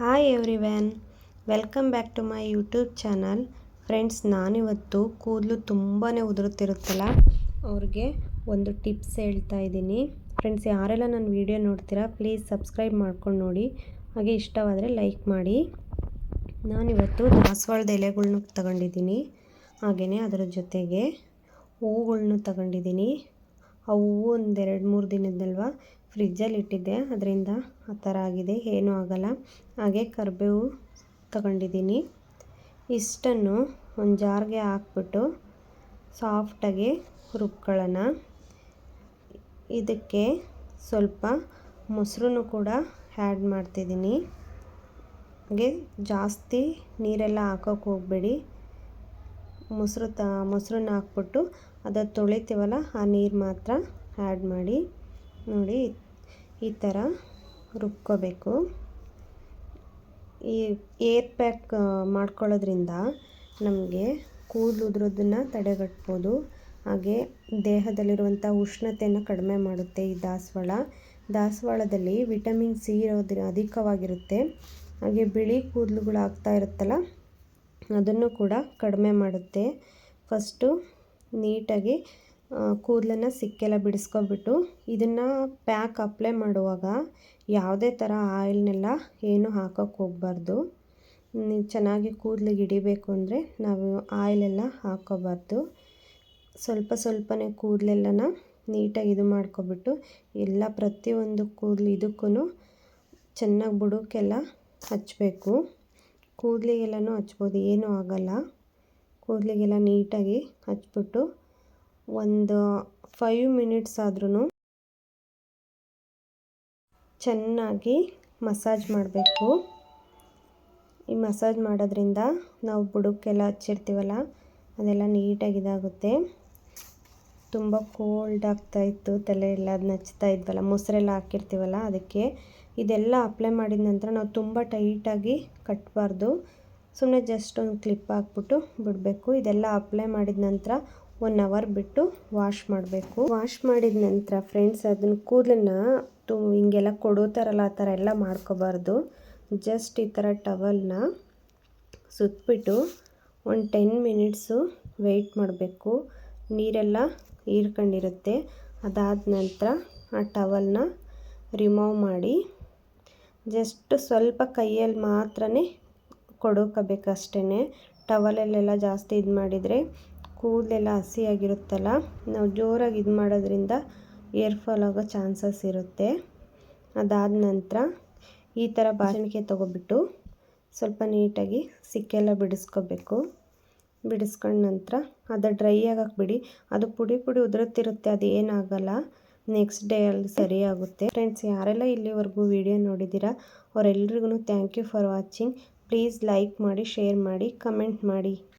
Hi everyone welcome back to my YouTube channel friends ನಾನಿವತ್ತು ಕೂದಲು ತುಂಬಾ ಉದುರುತ್ತಿರುತ್ತಲ್ಲ, ಅವ್ರಿಗೆ ಒಂದು ಟಿಪ್ಸ್ ಹೇಳ್ತಾ ಇದ್ದೀನಿ. ಫ್ರೆಂಡ್ಸ್ ಯಾರೆಲ್ಲ ನನ್ನ ವೀಡಿಯೋ ನೋಡ್ತೀರಾ ಪ್ಲೀಸ್ ಸಬ್ಸ್ಕ್ರೈಬ್ ಮಾಡ್ಕೊಂಡು ನೋಡಿ. ಹಾಗೆ ಇಷ್ಟವಾದರೆ ಲೈಕ್ ಮಾಡಿ. ನಾನಿವತ್ತು ದಾಸವಾಳದ ಎಲೆಗಳ್ನ ತಗೊಂಡಿದ್ದೀನಿ ಹಾಗೆಯೇ ಅದರ ಜೊತೆಗೆ ಹೂವುಗಳನ್ನೂ ತಗೊಂಡಿದ್ದೀನಿ. ಆ ಹೂವು ಒಂದೆರಡು ಮೂರು ದಿನದಲ್ವ ಫ್ರಿಜ್ಜಲ್ಲಿ ಇಟ್ಟಿದ್ದೆ. ಅದರಿಂದ ಆ ಥರ ಆಗಿದೆ. ಏನೂ ಆಗೋಲ್ಲ. ಹಾಗೆ ಕರಿಬೇವು ತಗೊಂಡಿದ್ದೀನಿ. ಇಷ್ಟನ್ನು ಒಂದು ಜಾರ್ಗೆ ಹಾಕ್ಬಿಟ್ಟು ಸಾಫ್ಟಾಗಿ ರುಬ್ಕೊಳ್ಳೋಣ. ಇದಕ್ಕೆ ಸ್ವಲ್ಪ ಮೊಸರು ಕೂಡ ಆ್ಯಡ್ ಮಾಡ್ತಿದ್ದೀನಿ. ಹಾಗೆ ಜಾಸ್ತಿ ನೀರೆಲ್ಲ ಹಾಕೋಕೆ ಹೋಗಬೇಡಿ. ಮೊಸರು ತ, ಮೊಸರನ್ನ ಹಾಕ್ಬಿಟ್ಟು ಅದು ತೊಳಿತೀವಲ್ಲ, ಆ ನೀರು ಮಾತ್ರ ಆ್ಯಡ್ ಮಾಡಿ. ನೋಡಿ, ಈ ಥರ ರುಬ್ಕೋಬೇಕು. ಈ ಏರ್ ಪ್ಯಾಕ್ ಮಾಡ್ಕೊಳ್ಳೋದ್ರಿಂದ ನಮಗೆ ಕೂದಲು ಉದುರೋದನ್ನು ತಡೆಗಟ್ಬೋದು. ಹಾಗೆ ದೇಹದಲ್ಲಿರುವಂಥ ಉಷ್ಣತೆಯನ್ನು ಕಡಿಮೆ ಮಾಡುತ್ತೆ ಈ ದಾಸವಾಳ. ದಾಸವಾಳದಲ್ಲಿ ವಿಟಮಿನ್ ಸಿ ಇರೋದ್ರ, ಅಧಿಕವಾಗಿರುತ್ತೆ. ಹಾಗೆ ಬಿಳಿ ಕೂದಲುಗಳು ಆಗ್ತಾ ಇರುತ್ತಲ್ಲ, ಅದನ್ನು ಕೂಡ ಕಡಿಮೆ ಮಾಡುತ್ತೆ. ಫಸ್ಟು ನೀಟಾಗಿ ಕೂದಲನ್ನು ಸಿಕ್ಕೆಲ್ಲ ಬಿಡಿಸ್ಕೊಬಿಟ್ಟು ಇದನ್ನು ಪ್ಯಾಕ್ ಅಪ್ಲೈ ಮಾಡುವಾಗ ಯಾವುದೇ ಥರ ಆಯಿಲ್ನೆಲ್ಲ ಏನು ಹಾಕೋಕ್ಕೆ ಹೋಗಬಾರ್ದು. ಚೆನ್ನಾಗಿ ಕೂದಲಿಗೆ ಹಿಡಿಬೇಕು ಅಂದರೆ ನಾವು ಆಯಿಲೆಲ್ಲ ಹಾಕೋಬಾರ್ದು. ಸ್ವಲ್ಪ ಸ್ವಲ್ಪನೇ ಕೂದಲೆಲ್ಲನ ನೀಟಾಗಿ ಇದು ಮಾಡ್ಕೊಬಿಟ್ಟು ಎಲ್ಲ ಪ್ರತಿಯೊಂದು ಕೂದಲು ಇದಕ್ಕೂ ಚೆನ್ನಾಗಿ ಬುಡಕ್ಕೆಲ್ಲ ಹಚ್ಚಬೇಕು ಕೂದಲಿಗೆಲ್ಲನೂ ಹಚ್ಬೋದು, ಏನೂ ಆಗೋಲ್ಲ. ಕೂದಲಿಗೆಲ್ಲ ನೀಟಾಗಿ ಹಚ್ಬಿಟ್ಟು ಒಂದು ಫೈವ್ ಮಿನಿಟ್ಸ್ ಆದ್ರೂ ಚೆನ್ನಾಗಿ ಮಸಾಜ್ ಮಾಡಬೇಕು. ಈ ಮಸಾಜ್ ಮಾಡೋದ್ರಿಂದ ನಾವು ಬುಡಕ್ಕೆಲ್ಲ ಹಚ್ಚಿರ್ತೀವಲ್ಲ, ಅದೆಲ್ಲ ನೀಟಾಗಿ ಇದಾಗುತ್ತೆ. ತುಂಬ ಕೋಲ್ಡ್ ಆಗ್ತಾ ಇತ್ತು, ತಲೆ ಎಲ್ಲ ಅದನ್ನ ಹಚ್ತಾ ಇದ್ವಲ್ಲ, ಮೊಸರೆಲ್ಲ ಹಾಕಿರ್ತೀವಲ್ಲ ಅದಕ್ಕೆ. ಇದೆಲ್ಲ ಅಪ್ಲೈ ಮಾಡಿದ ನಂತರ ನಾವು ತುಂಬ ಟೈಟಾಗಿ ಕಟ್ಟಬಾರ್ದು ಸುಮ್ಮನೆ ಜಸ್ಟ್ ಒಂದು ಕ್ಲಿಪ್ ಹಾಕ್ಬಿಟ್ಟು ಬಿಡಬೇಕು. ಇದೆಲ್ಲ ಅಪ್ಲೈ ಮಾಡಿದ ನಂತರ ಒನ್ ಅವರ್ ಬಿಟ್ಟು ವಾಶ್ ಮಾಡಬೇಕು. ವಾಶ್ ಮಾಡಿದ ನಂತರ ಫ್ರೆಂಡ್ಸ್ ಅದನ್ನು ಕೂದಲನ್ನ ತು, ಹಿಂಗೆಲ್ಲ ಕೊಡೋ ಥರಲ್ಲ ಆ ಥರ ಎಲ್ಲ ಮಾಡ್ಕೋಬಾರ್ದು. ಜಸ್ಟ್ ಈ ಥರ ಟವಲ್ನ ಸುತ್ತಬಿಟ್ಟು ಒಂದು ಟೆನ್ ಮಿನಿಟ್ಸು ವೆಯ್ಟ್ ಮಾಡಬೇಕು. ನೀರೆಲ್ಲ ಹೀರ್ಕೊಂಡಿರುತ್ತೆ. ಅದಾದ ನಂತರ ಆ ಟವಲ್ನ ರಿಮೂವ್ ಮಾಡಿ ಜಸ್ಟ್ ಸ್ವಲ್ಪ ಕೈಯಲ್ಲಿ ಮಾತ್ರ ಕೊಡೋಕಬೇಕಷ್ಟೇ ಟವಲಲ್ಲೆಲ್ಲ ಜಾಸ್ತಿ ಇದು ಮಾಡಿದರೆ ಕೂದಲೆಲ್ಲ ಹಸಿಯಾಗಿರುತ್ತಲ್ಲ, ನಾವು ಜೋರಾಗಿ ಇದು ಮಾಡೋದ್ರಿಂದ ಏರ್ ಫಾಲ್ ಆಗೋ ಚಾನ್ಸಸ್ ಇರುತ್ತೆ. ಅದಾದ ನಂತರ ಈ ಥರ ಬಾಚಣಿಕೆ ತೊಗೊಬಿಟ್ಟು ಸ್ವಲ್ಪ ನೀಟಾಗಿ ಸಿಕ್ಕೆಲ್ಲ ಬಿಡಿಸ್ಕೋಬೇಕು. ಬಿಡಿಸ್ಕೊಂಡ ನಂತರ ಅದು ಡ್ರೈ ಆಗಕ್ಕೆ ಬಿಡಿ, ಅದು ಪುಡಿ ಪುಡಿ ಉದುರುತ್ತಿರುತ್ತೆ, ಅದು ಏನಾಗಲ್ಲ. ನೆಕ್ಸ್ಟ್ ಡೇ ಅಲ್ಲಿ ಸರಿಯಾಗುತ್ತೆ ಫ್ರೆಂಡ್ಸ್ ಯಾರೆಲ್ಲ ಇಲ್ಲಿವರೆಗೂ ವಿಡಿಯೋ ನೋಡಿದ್ದೀರಾ ಅವರೆಲ್ಲರಿಗೂ thank you for watching. Please like ಮಾಡಿ, ಶೇರ್ ಮಾಡಿ, ಕಮೆಂಟ್ ಮಾಡಿ.